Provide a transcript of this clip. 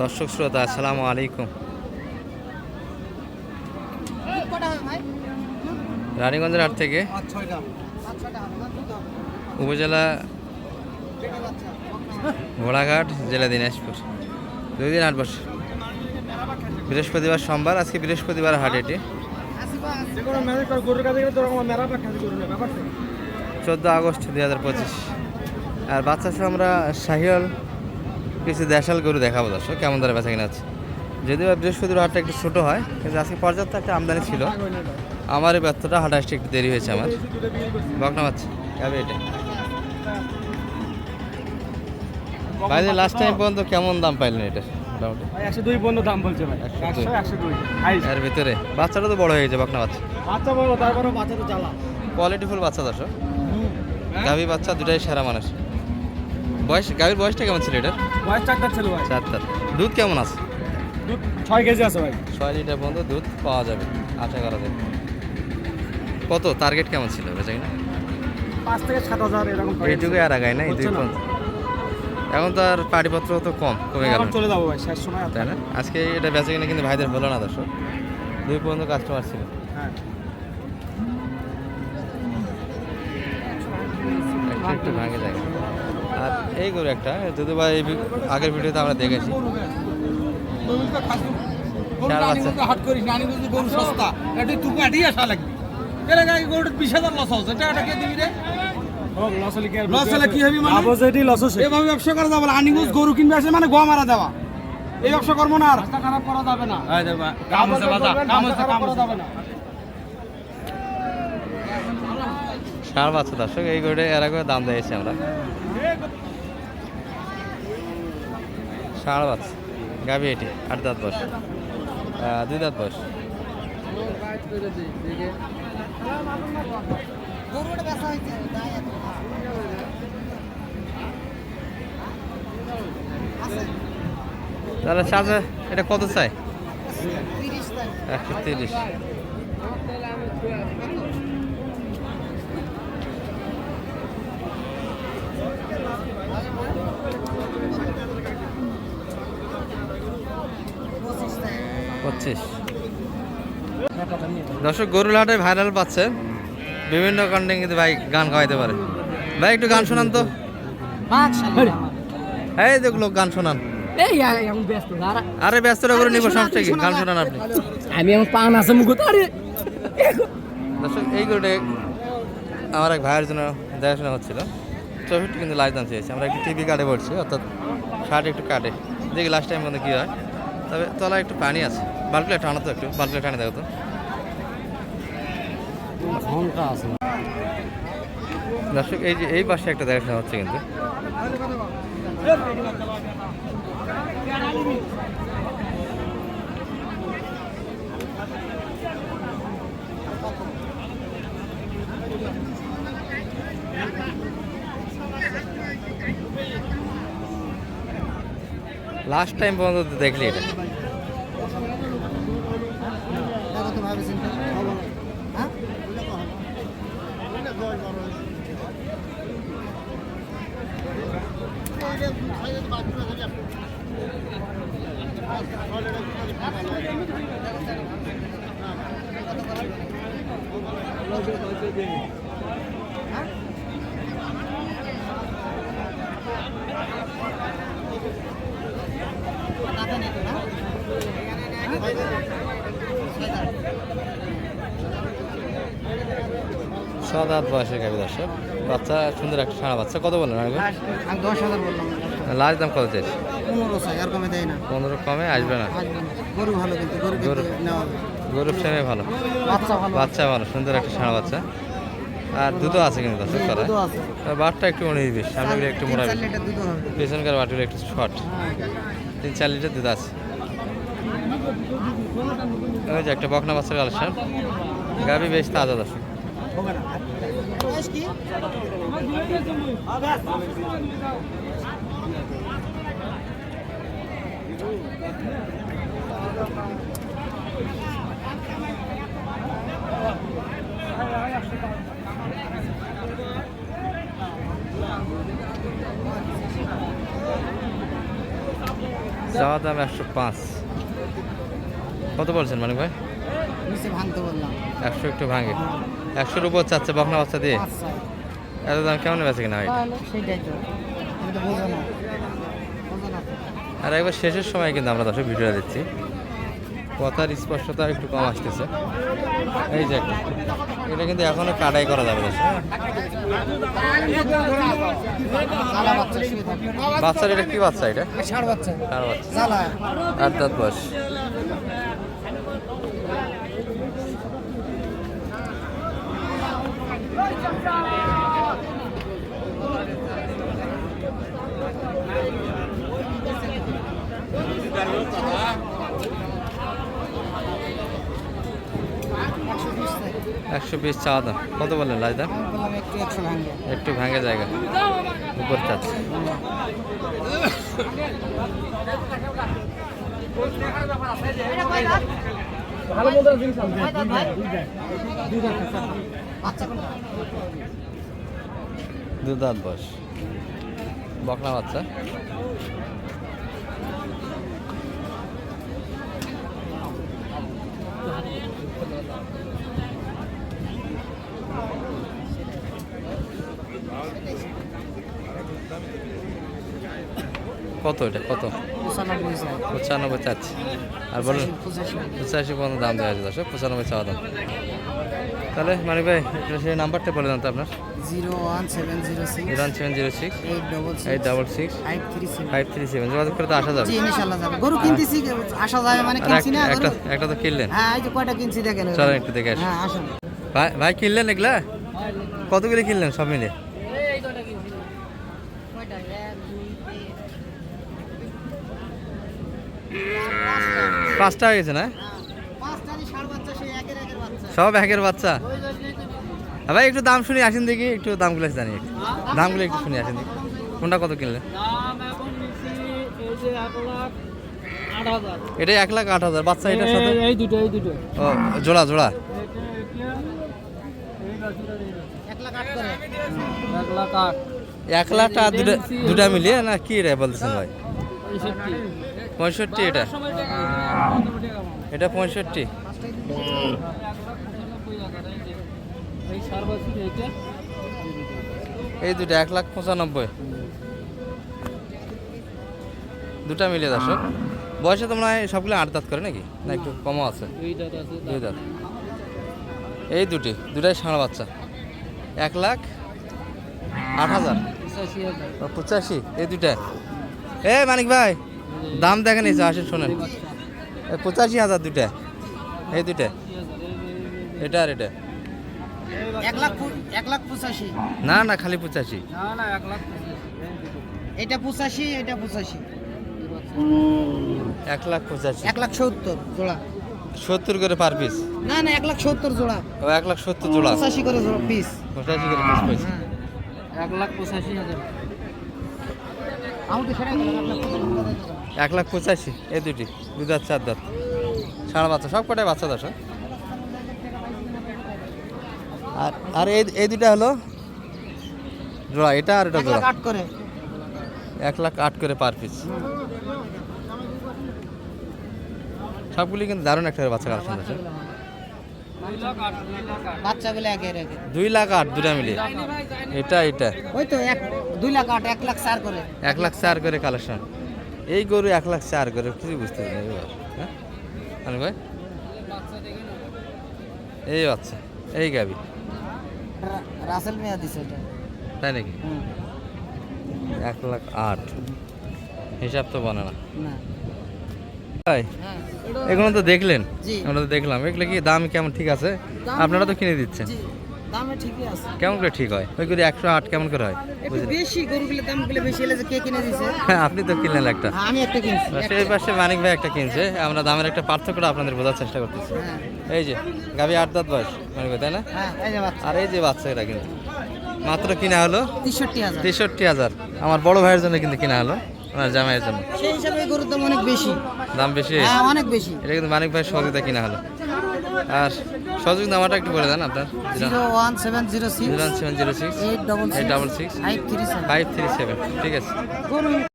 দর্শক শ্রোতা, আসসালামু আলাইকুম। রানীগঞ্জের হাট থেকে উপজেলা ঘোড়াঘাট, জেলা দিনাজপুর। দুই দিন হাট বসে বৃহস্পতিবার সোমবার, আজকে বৃহস্পতিবার হাট এটি। চোদ্দ আগস্ট দুই হাজার পঁচিশ। আর বাচ্চা আমরা শাহিওয়াল কিছু দেশাল গরু দেখাবো দর্শক কেমন ধরে বেচা কিনা আছে যদিও বৃহস্পতিবার হাটটা একটু ছোটো হয় কিন্তু আজকে পর্যাপ্ত একটা আমদানি ছিল। আমার এই ব্যর্থটা হাঁটা আসতে একটু দেরি হয়েছে আমার। বকনা পাচ্ছি যাবে এটা। বাইরে লাস্ট টাইম পর্যন্ত কেমন দাম পাইলেন এটা? একশো দুই পর্যন্ত দাম বলছে ভাই। একশো দুই। এর ভিতরে। বাচ্চাটা তো বড় হয়ে গেছে বকনা বাচ্চা। বাচ্চা বড় তারপরে বাচ্চা তো জ্বালা। কোয়ালিটিফুল বাচ্চা দর্শক। গাভী বাচ্চা দুটাই সেরা মানুষ। বয়স গাভীর বয়সটা কেমন ছিল এটার? বয়স চারটা ছিল ভাই। চার চার দুধ কেমন আছে? দুধ ছয় কেজি আছে ভাই। ছয় লিটার পর্যন্ত দুধ পাওয়া যাবে আশা করা যায়। কত? টার্গেট কেমন ছিল বেচা কিনা পাঁচ থেকে সাত হাজার এরকম এইটুকু আর আগায় না এই দুই পর্যন্ত। এখন তো আর পাটিপত্র তো কম কমে গেল। চলে যাব ভাই শেষ সময় তাই না? আজকে এটা বেচা কিনা কিন্তু ভাইদের হলো না দর্শক। দুই পর্যন্ত কাস্টমার ছিল। হ্যাঁ। একটু ভাঙে যায়। আর এই গরু একটা যদি বা এই আগের ভিডিওতে আমরা দেখেছি। গরু মানে? করা কিনবে আসে মানে গোয়া মারা দেওয়া। এই ব্যবসা করব না আর। খারাপ করা যাবে বাচ্চা দর্শক এই গরুটা এর আগে দাম দিয়েছি আমরা। ষাঁড় বাচ্চা গাভি এটি, আট দাঁত বয়স। দুই দাঁত বয়স। তাহলে চাচা এটা কত চাই? একশো তিরিশ। পঁচিশ দর্শক গরুর হাটে ভাইরাল পাচ্ছে। বিভিন্ন কন্টেন্ট কিন্তু ভাই গান গাইতে পারে। ভাই একটু গান শোনান তো। এই দেখ লোক গান শোনান। আরে ব্যস্ত করে নিব সমস্যা কি গান শোনান আপনি। আমি আমার পান আছে মুখ আরে। দর্শক এই গরুটা আমার এক ভাইয়ের জন্য দেখাশোনা হচ্ছিল। চৌষট্টি কিন্তু লাইসেন্স চেয়েছে আমরা একটু টিভি কাটে পড়ছি অর্থাৎ শার্ট একটু কাটে। দেখি লাস্ট টাইম মধ্যে কী হয়। তবে তলায় একটু পানি আছে। বাল্বটা টানো তো একটু বাল্বটা টানে দেখো তো। দর্শক এই যে এই পাশে একটা দেখাশোনা হচ্ছে কিন্তু। লাস্ট টাইম পর্যন্ত দেখলি এটা। সাত আট বয়সের গাবি দর্শক। বাচ্চা সুন্দর একটা সারা বাচ্চা। কত বললেন দশ হাজার বললাম। লাস্ট দাম কত চাইছে পনেরোশো আর কমে পনেরো কমে আসবে না। গরু ভালো কিন্তু ভালো। বাচ্চা ভালো। সুন্দর একটা সাড়া বাচ্চা। আর দুধও আছে কিন্তু বাটটা একটু মনে বেশি সামনে একটু মোড়া পেছনকার বাটগুলো একটু শর্ট। তিন চার লিটার দুধ আছে। ওই যে একটা বকনা বাচ্চার কালেকশন। গাবি বেশ তাজা দর্শক। যাওয়া দাম একশো পাঁচ। কত বলছেন মানিক ভাই? একশো একটু ভাঙে। একশোর উপর চাচ্ছে বখনা বাচ্চা দিয়ে? এত দাম কেমন বেছে কিনা হয় সেটাই তো। আর একবার শেষের সময় কিন্তু আমরা দর্শক ভিডিও দিচ্ছি কথার স্পষ্টতা একটু কম আসতেছে। এই যে এটা কিন্তু এখনও কাটাই করা যাবে বাচ্চা বাচ্চার এটা কি বাচ্চা এটা? ষাড় বাচ্চা। আট দাঁত বয়স। একশো একশো বিশ চাওয়া দাম। কত বললেন লাজ দাম একটু ভাঙে জায়গা। উপর চাচ্ছে বাচ্চা কোনটা দু দাঁত বয়স। বকনা বাচ্চা। কত এটা? কত? পঁচানব্বই পঁচানব্বই আর বলুন পঁচাশি পর্যন্ত দাম দেওয়া দর্শক পঁচানব্বই চাওয়া দাম। তাহলে মানে ভাই সেই নাম্বারটা বলে দেন তো আপনার। Zero one seven zero six zero seven zero six eight double six five three seven five three seven যোগাযোগ করে তো আসা যাবে। জি যাবে। গরু কিনতেছি আসা যাবে মানে কিনছি না একটা একটা তো কিনলেন। হ্যাঁ এই যে কয়টা কিনছি দেখেন। চলেন একটু দেখে হ্যাঁ ভাই ভাই কিনলেন এগুলা? কতগুলি কিনলেন সব মিলে পাঁচটা হয়ে গেছে না? সব একের বাচ্চা? ভাই, একটু দাম শুনি, আসেন দেখি, একটু দামগুলো জানি। দামগুলো একটু শুনি, আসেন দেখি। কোনটা কত কিনলে এটা এক লাখ আট হাজার, বাচ্চা এটার সাথে? দুটো ও, জোড়া জোড়া। এক লাখ আট দুটা দুটা মিলিয়ে না, কি রে বলতেছেন ভাই? পঁয়ষট্টি এটা। এটা পঁয়ষট্টি। এই দুটো এক লাখ পঁচানব্বই। দুটা মিলিয়ে দর্শক বয়সে তোমরা সবগুলো আট দাঁত করে নাকি? না একটু কমও আছে। দুই দাঁত এই দুটি দুটাই ষাঁড় বাচ্চা। এক লাখ আট হাজার। পঁচাশি এই দুটা এ মানিক ভাই। দাম দেখেন এই আসেন শোনেন। পঁচাশি হাজার দুটা এই দুটা এটা আর এটা। না না খালি পঁচাশি। এটা পঁচাশি এটা পঁচাশি। এক লাখ পঁচাশি। এক লাখ সত্তর জোড়া। সত্তর করে পার পিস না না এক লাখ সত্তর জোড়া। ও এক লাখ সত্তর জোড়া। পঁচাশি করে জোড়া পিস পঁচাশি করে পিস পয়সা এক লাখ পঁচাশি হাজার আমি তো সেটাই বললাম, এক লাখ পঁচাশি এই দুটি দু দাঁত চার দাঁত। সাড়ে বাচ্চা সব কটাই বাচ্চা দশ আর আর এই এই দুটা হলো জোড়া এটা আর এটা জোড়া। করে। এক লাখ আট করে পার পিস। সবগুলি কিন্তু দারুণ একটা বাচ্চা কালেকশন আছে দুই লাখ আট দুটা মিলিয়ে। এটা এটা। ওই তো এক দুই লাখ আট এক লাখ চার করে। এক লাখ চার করে কালেকশন এই গরু এক লাখ চার করে কিছু বুঝতে পারি এবার হ্যাঁ? ভাই। এই বাচ্চা এই গাবি। রাসেল মেয়া দিছে এটা। তাই নাকি? এক লাখ আট। হিসাব তো বনে না। ভাই হ্যাঁ এগুলো তো দেখলেন। আমরা তো দেখলাম। এগুলো কি দাম কেমন? ঠিক আছে? আপনারা তো কিনে দিচ্ছেন। দামে ঠিকই আছে। কেমন করে ঠিক হয়? ওই করে একশো আট কেমন করে হয়? একটু বেশি গরুগুলো দামগুলো বেশি এলে কে কিনে দিছে? হ্যাঁ আপনি তো কিনলেন একটা। হ্যাঁ, আমি একটা কিনছি। সেই পাশে মানিক ভাই একটা কিনছে। আমরা দামের একটা পার্থক্যটা আপনাদের বোঝার চেষ্টা করতেছি। হ্যাঁ। এই যে গাবি আট দাঁত বয়স মানিক ভাই তাই না? আর এই যে বাচ্চা এটা কিন্তু। মাত্র কিনা হলো? তেষট্টি হাজার। আমার বড় ভাইয়ের জন্য কিন্তু কিনা হলো আমার জামাইয়ের জন্য। সেই হিসাবে গরুর দাম অনেক বেশি। দাম বেশি? অনেক বেশি। এটা কিন্তু মানিক ভাইয়ের সহযোগিতা কিনা হলো। আর সহযোগিতা নাম্বারটা একটু বলে দেন আপনার। Zero one seven zero six zero seven zero six eight double eight double six five three seven. ঠিক আছে।